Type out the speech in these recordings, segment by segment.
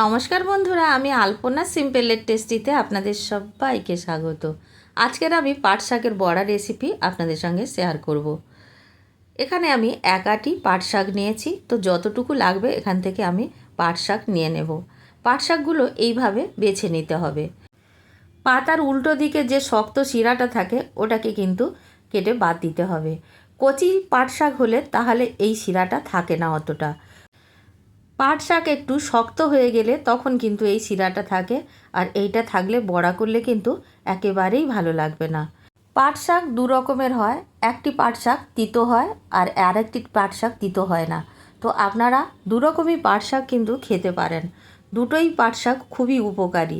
নমস্কার বন্ধুরা, আমি আলপনা সিম্পলের টেস্টিতে আপনাদের সবাইকে স্বাগত। আজকের আমি পাট শাকের বড়া রেসিপি আপনাদের সঙ্গে শেয়ার করব। এখানে আমি এক আটি পাট শাক নিয়েছি, তো যতটুকু লাগবে এখান থেকে আমি পাট শাক নিয়ে নেব। পাট শাকগুলো এইভাবে বেছে নিতে হবে। পাতার উল্টো দিকে যে শক্ত শিরাটা থাকে, ওটাকে কিন্তু কেটে বাদ দিতে হবে। কচি পাট শাক হলে তাহলে এই শিরাটা থাকে না অতটা। পাট শাক একটু শক্ত হয়ে গেলে তখন কিন্তু এই শিরাটা থাকে। আর এইটা থাকলে বড়া করলে কিন্তু একেবারেই ভালো লাগবে না। পাট শাক দু রকমের হয়। একটি পাট শাক তিতো হয় আর আরেকটি পাট শাক তিতো হয় না। তো আপনারা দু রকমই পাট শাক কিন্তু খেতে পারেন। দুটোই পাট শাক খুবই উপকারী।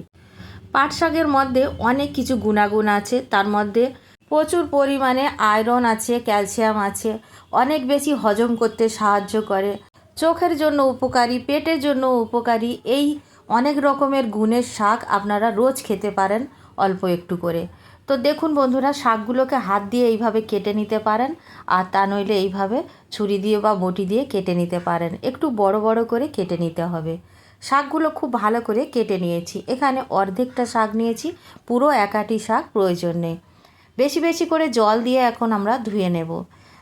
পাট শাকের মধ্যে অনেক কিছু গুণাগুণ আছে। তার মধ্যে প্রচুর পরিমাণে আয়রন আছে, ক্যালসিয়াম আছে। অনেক বেশি হজম করতে সাহায্য করে। চোখের জন্য উপকারী, পেটের জন্য উপকারী, এই অনেক রকমের গুণের শাক আপনারা রোজ খেতে পারেন অল্প একটু করে। তো দেখুন বন্ধুরা, শাকগুলোকে হাত দিয়ে এইভাবে কেটে নিতে পারেন, আর তা নইলে এইভাবে ছুরি দিয়ে বা বটি দিয়ে কেটে নিতে পারেন। একটু বড় বড় করে কেটে নিতে হবে। শাকগুলো খুব ভালো করে কেটে নিয়েছি। এখানে অর্ধেকটা শাক নিয়েছি, পুরো একাটি শাক প্রয়োজন নেই। বেশি বেশি করে জল দিয়ে এখন আমরা ধুয়ে নেব।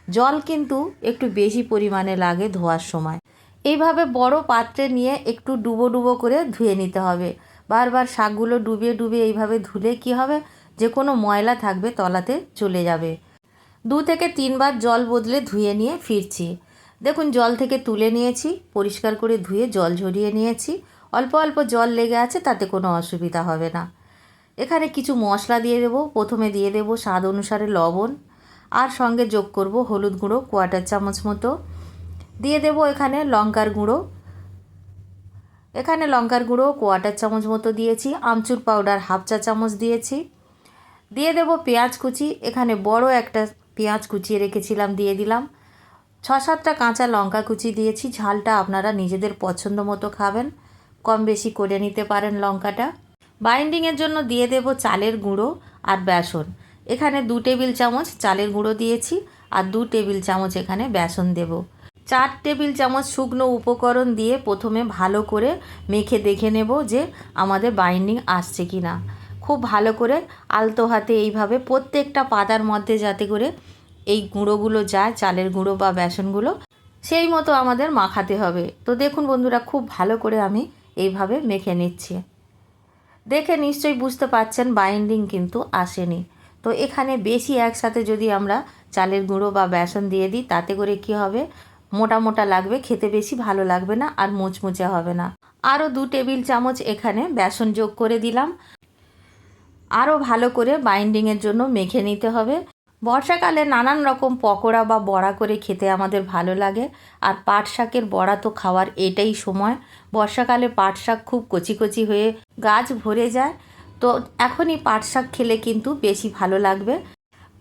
জল কিন্তু একটু বেশি পরিমাণে লাগে ধোয়ার সময়। এইভাবে বড় পাত্রে নিয়ে একটু ডুবো ডুবো করে ধুয়ে নিতে হবে। বারবার শাকগুলো ডুবিয়ে ডুবিয়ে এইভাবে ধুলে কি হবে? যে কোনো ময়লা থাকবে তলাতে চলে যাবে। দু থেকে তিনবার জল বদলে ধুয়ে নিয়ে ফিরছি। দেখুন, জল থেকে তুলে নিয়েছি, পরিষ্কার করে ধুয়ে জল ঝরিয়ে নিয়েছি। অল্প অল্প জল লেগে আছে, তাতে কোনো অসুবিধা হবে না। এখানে কিছু মশলা দিয়ে দেবো। প্রথমে দিয়ে দেবো স্বাদ অনুসারে লবণ। আর সঙ্গে যোগ করব হলুদ গুঁড়ো, কোয়াটার চামচ মতো। দিয়ে দেবো এখানে লঙ্কার গুঁড়ো। এখানে লঙ্কার গুঁড়ো, কোয়াটার চামচ মতো দিয়েছি, আমচুর পাউডার হাফ চা চামচ দিয়েছি। দিয়ে দেব পেঁয়াজ কুচি, এখানে বড় একটা পেঁয়াজ কুচিয়ে রেখেছিলাম, দিয়ে দিলাম। ছ সাতটা কাঁচা লঙ্কা কুচি দিয়েছি, ঝালটা আপনারা নিজেদের পছন্দ মতো খাবেন, কম বেশি করে নিতে পারেন লঙ্কাটা। বাইন্ডিংয়ের জন্য দিয়ে দেব চালের গুঁড়ো আর বেসন। এখানে দু টেবিল চামচ চালের গুঁড়ো দিয়েছি আর দু টেবিল চামচ এখানে বেসন দেব। চার টেবিল চামচ শুকনো উপকরণ দিয়ে প্রথমে ভালো করে মেখে দেখে নেব যে আমাদের বাইন্ডিং আসছে কি না খুব ভালো করে আলতো হাতে এইভাবে প্রত্যেকটা পাতার মধ্যে যাতে করে এই গুঁড়োগুলো যায়, চালের গুঁড়ো বা বেসনগুলো, সেই মতো আমাদের মাখাতে হবে। তো দেখুন বন্ধুরা, খুব ভালো করে আমি এইভাবে মেখে নিচ্ছি। দেখে নিশ্চয়ই বুঝতে পারছেন বাইন্ডিং কিন্তু আসেনি। তো এখানে বেশি একসাথে যদি আমরা চালের গুঁড়ো বা বেসন দিয়ে দিই, তাতে করে কি হবে? মোটা মোটা লাগবে, খেতে বেশি ভালো লাগবে না আর মুচমুচে হবে না। আরও দু টেবিল চামচ এখানে বেসন যোগ করে দিলাম। আরও ভালো করে বাইন্ডিংয়ের জন্য মেখে নিতে হবে। বর্ষাকালে নানান রকম পকোড়া বা বড়া করে খেতে আমাদের ভালো লাগে। আর পাট শাকের বড়া তো খাওয়ার এটাই সময়। বর্ষাকালে পাট শাক খুব কচি কচি হয়ে গাছ ভরে যায়। তো এখনই পাট শাক খেলে কিন্তু বেশি ভালো লাগবে।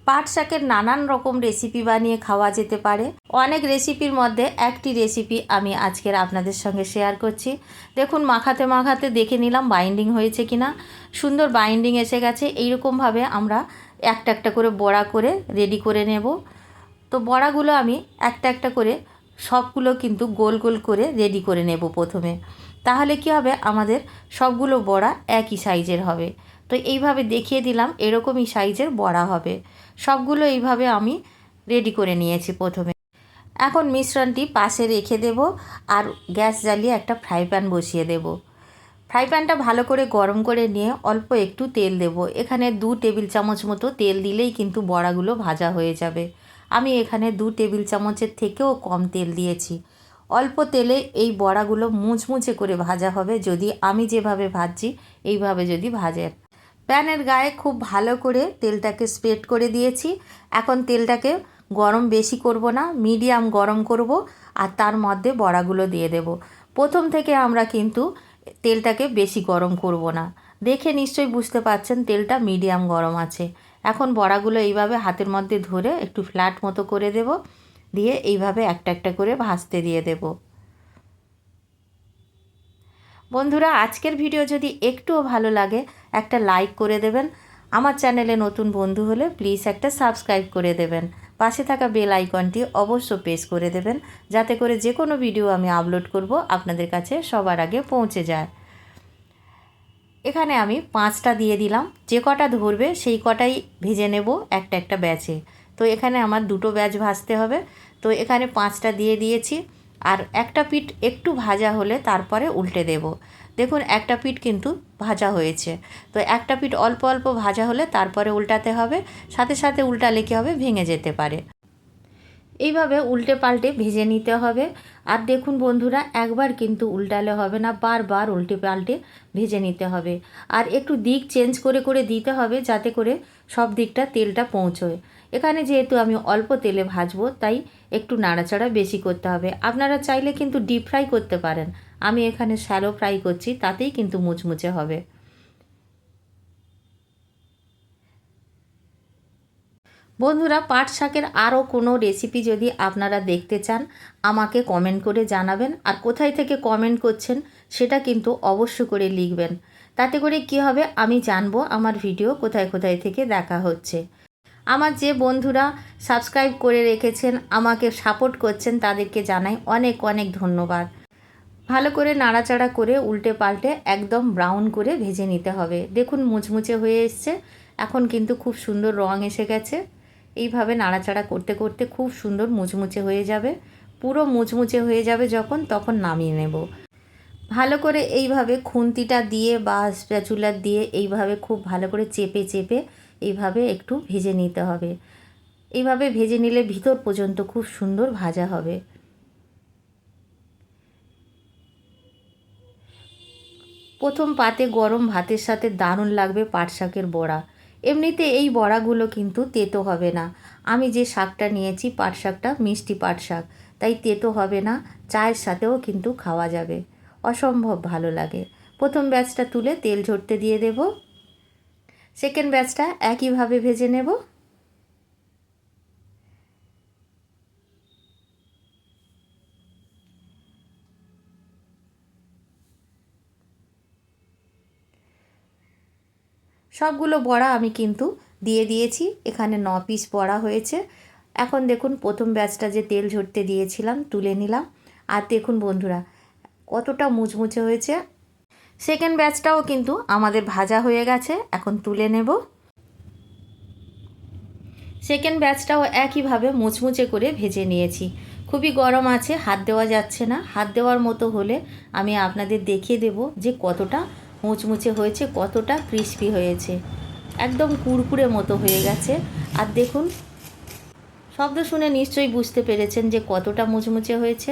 পাট শাকের নানান রকম রেসিপি বানিয়ে খাওয়া যেতে পারে। অনেক রেসিপির মধ্যে একটি রেসিপি আমি আজকের আপনাদের সঙ্গে শেয়ার করছি। দেখুন, মাখাতে মাখাতে দেখে নিলাম বাইন্ডিং হয়েছে কিনা। সুন্দর বাইন্ডিং এসে গেছে। এইরকমভাবে আমরা একটা একটা করে বড়া করে রেডি করে নেব। তো বড়াগুলো আমি একটা একটা করে সবগুলো কিন্তু গোল গোল করে রেডি করে নেব প্রথমে। তাহলে কি হবে? আমাদের সবগুলো বড়া একই সাইজের হবে। তো এইভাবে দেখিয়ে দিলাম এরকমই সাইজের বড়া হবে। সবগুলো এইভাবে আমি রেডি করে নিয়েছি প্রথমে। এখন মিশ্রণটি পাশে রেখে দেব আর গ্যাস জ্বালিয়ে একটা ফ্রাই প্যান বসিয়ে দেব। ফ্রাই প্যানটা ভালো করে গরম করে নিয়ে অল্প একটু তেল দেব। এখানে দু টেবিল চামচ মতো তেল দিলেই কিন্তু বড়াগুলো ভাজা হয়ে যাবে। আমি এখানে দু টেবিল চামচের থেকেও কম তেল দিয়েছি। অল্প তেলে এই বড়াগুলো মুচমুচে করে ভাজা হবে। যদি আমি যেভাবে ভাজছি, এইভাবে যদি ভাজেন। প্যানের গায়ে খুব ভালো করে তেলটাকে স্প্রেড করে দিয়েছি। এখন তেলটাকে গরম বেশি করব না মিডিয়াম গরম করব আর তার মধ্যে বড়াগুলো দিয়ে দেব। প্রথম থেকে আমরা কিন্তু তেলটাকে বেশি গরম করব না। দেখে নিশ্চয়ই বুঝতে পারছেন তেলটা মিডিয়াম গরম আছে। এখন বড়াগুলো এইভাবে হাতের মধ্যে ধরে একটু ফ্ল্যাট মতো করে দেব। দিয়ে এইভাবে একটা একটা করে ভাজতে দিয়ে দেব। বন্ধুরা, আজকের ভিডিও যদি একটুও ভালো লাগে, একটা লাইক করে দেবেন। আমার চ্যানেলে নতুন বন্ধু হলে প্লিজ একটা সাবস্ক্রাইব করে দেবেন। পাশে থাকা বেল আইকনটি অবশ্য প্রেস করে দেবেন, যাতে করে যে কোনো ভিডিও আমি আপলোড করব, আপনাদের কাছে সবার আগে পৌঁছে যায়। এখানে আমি পাঁচটা দিয়ে দিলাম। যে কটা ধরবে, সেই কটাই ভেজে নেব একটা একটা ব্যাচে তো এখানে আমার দুটো ব্যাচ ভাজতে হবে। তো এখানে পাঁচটা দিয়ে দিয়েছি। আর একটা পিঠ একটু ভাজা হলে তারপরে উল্টে দেব। দেখুন, একটা পিঠ কিন্তু ভাজা হয়েছে। তো একটা পিঠ অল্প অল্প ভাজা হলে তারপরে উল্টাতে হবে, সাথে সাথে উল্টালে কী হবে? ভেঙে যেতে পারে। এইভাবে উল্টে পাল্টে ভেজে নিতে হবে। আর দেখুন বন্ধুরা, একবার কিন্তু উল্টালে হবে না, বারবার উল্টে পাল্টে ভেজে নিতে হবে। আর একটু দিক চেঞ্জ করে করে দিতে হবে যাতে করে সব দিকটা তেলটা পৌঁছয়। এখানে যেহেতু আমি অল্প তেলে ভাজবো, তাই একটু নাড়াচাড়া বেশি করতে হবে। আপনারা চাইলে কিন্তু ডিপ ফ্রাই করতে পারেন। আমি এখানে শ্যালো ফ্রাই করছি, তাতেই কিন্তু মুচমুচে হবে। বন্ধুরা, পাট শাকের আরও কোনো রেসিপি যদি আপনারা দেখতে চান, আমাকে কমেন্ট করে জানাবেন। আর কোথায় থেকে কমেন্ট করছেন, সেটা কিন্তু অবশ্য করে লিখবেন। তাতে করে কি হবে, আমি জানব আমার ভিডিও কোথায় কোথায় থেকে দেখা হচ্ছে। আমার যে বন্ধুরা সাবস্ক্রাইব করে রেখেছেন, আমাকে সাপোর্ট করছেন, তাদেরকে জানাই অনেক অনেক ধন্যবাদ। ভালো করে নাড়াচাড়া করে উল্টে পাল্টে একদম ব্রাউন করে ভেজে নিতে হবে। দেখুন মুচমুচে হয়ে এসছে। এখন কিন্তু খুব সুন্দর রং এসে গেছে। এইভাবে নাড়াচাড়া করতে করতে খুব সুন্দর মুচমুচে হয়ে যাবে। পুরো মুচমুচে হয়ে যাবে যখন, তখন নামিয়ে নেব। ভালো করে এইভাবে খুন্তিটা দিয়ে বা স্প্যাচুলার দিয়ে এইভাবে খুব ভালো করে চেপে চেপে এইভাবে একটু ভেজে নিতে হবে। এইভাবে ভেজে নিলে ভিতর পর্যন্ত খুব সুন্দর ভাজা হবে। প্রথম পাতে গরম ভাতের সাথে দারুণ লাগবে পাট শাকের বড়া। এমনিতে এই বড়াগুলো কিন্তু তেতো হবে না। আমি যে শাকটা নিয়েছি পাট শাকটা মিষ্টি পাট শাক, তাই তেতো হবে না, চায়ের সাথেও কিন্তু খাওয়া যাবে। অসম্ভব ভালো লাগে। প্রথম ব্যাচটা তুলে তেল ঝরতে দিয়ে দেব। সেকেন্ড ব্যাচটা একইভাবে ভেজে নেব। সবগুলো বড়া আমি কিন্তু দিয়ে দিয়েছি, এখানে ন পিস বড়া হয়েছে। এখন দেখুন, প্রথম ব্যাচটা যে তেল ঝরতে দিয়েছিলাম, তুলে নিলাম। আর দেখুন বন্ধুরা, কতটা মুচমুচে হয়েছে। সেকেন্ড ব্যাচটাও কিন্তু আমাদের ভাজা হয়ে গেছে, এখন তুলে নেব। সেকেন্ড ব্যাচটাও একইভাবে মুচমুচে করে ভেজে নিয়েছি। খুবই গরম আছে, হাত দেওয়া যাচ্ছে না। হাত দেওয়ার মতো হলে আমি আপনাদের দেখিয়ে দেব যে কতটা মুচমুচে হয়েছে, কতটা ক্রিস্পি হয়েছে। একদম কুড়কুড়ে মতো হয়ে গেছে। আর দেখুন, শব্দ শুনে নিশ্চয়ই বুঝতে পেরেছেন যে কতটা মুচমুচে হয়েছে।